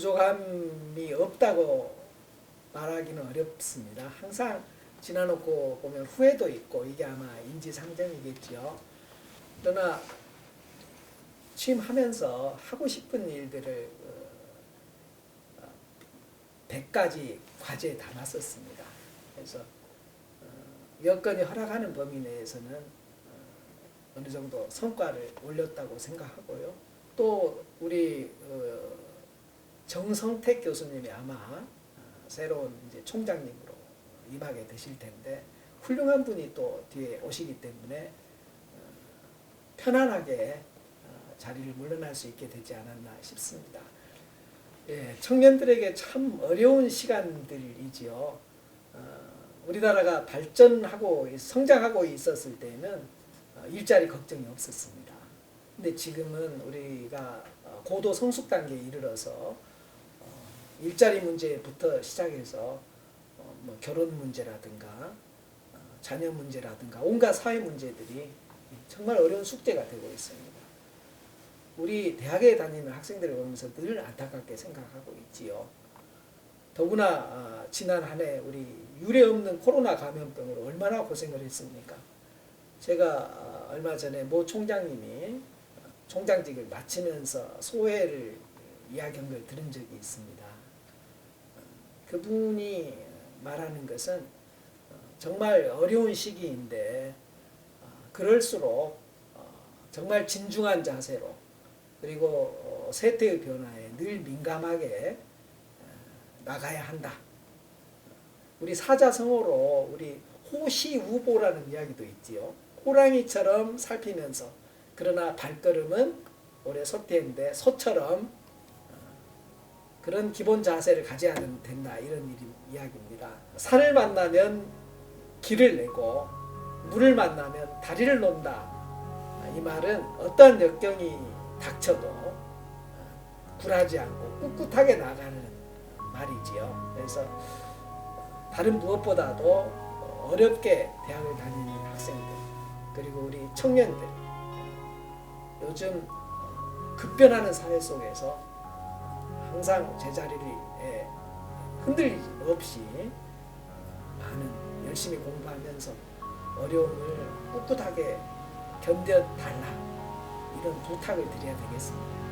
부족함이 없다고 말하기는 어렵습니다. 항상 지나놓고 보면 후회도 있고 이게 아마 인지상정이겠지요. 그러나 취임하면서 하고 싶은 일들을 어, 100가지 과제에 담았었습니다. 그래서 어, 여건이 허락하는 범위 내에서는 어, 어느 정도 성과를 올렸다고 생각하고요. 또 우리 어, 정성택 교수님이 아마 어, 새로운 이제 총장님으로 임하게 되실 텐데 훌륭한 분이 또 뒤에 오시기 때문에 어, 편안하게 어, 자리를 물러날 수 있게 되지 않았나 싶습니다. 예, 청년들에게 참 어려운 시간들이지요. 어, 우리나라가 발전하고 성장하고 있었을 때는 어, 일자리 걱정이 없었습니다. 근데 지금은 우리가 어, 고도 성숙 단계에 이르러서 어, 일자리 문제부터 시작해서 어, 뭐 결혼 문제라든가 어, 자녀 문제라든가 온갖 사회 문제들이 정말 어려운 숙제가 되고 있습니다. 우리 대학에 다니는 학생들을 보면서 늘 안타깝게 생각하고 있지요. 더구나 아, 지난 한 해 우리 유례 없는 코로나 감염병으로 얼마나 고생을 했습니까? 제가 아, 얼마 전에 모 총장님이 총장직을 마치면서 소회를 이야기한 걸 들은 적이 있습니다. 그분이 말하는 것은 어, 정말 어려운 시기인데 어, 그럴수록 어, 정말 진중한 자세로 그리고 어, 세태의 변화에 늘 민감하게 어, 나가야 한다. 우리 사자성어로 우리 호시우보라는 이야기도 있지요. 호랑이처럼 살피면서 그러나 발걸음은 올해 소태인데 소처럼 어, 그런 기본 자세를 가져야 된다 이런 이야기입니다. 산을 만나면 길을 내고 물을 만나면 다리를 논다. 아, 이 말은 어떠한 역경이 닥쳐도 어, 굴하지 않고 꿋꿋하게 나가는 말이지요. 그래서 다른 무엇보다도 어렵게 대학을 다니는 학생들 그리고 우리 청년들 요즘 급변하는 사회 속에서 항상 제자리를 예, 흔들리지 없이 많은 열심히 공부하면서 어려움을 꿋꿋하게 견뎌달라 이런 부탁을 드려야 되겠습니다.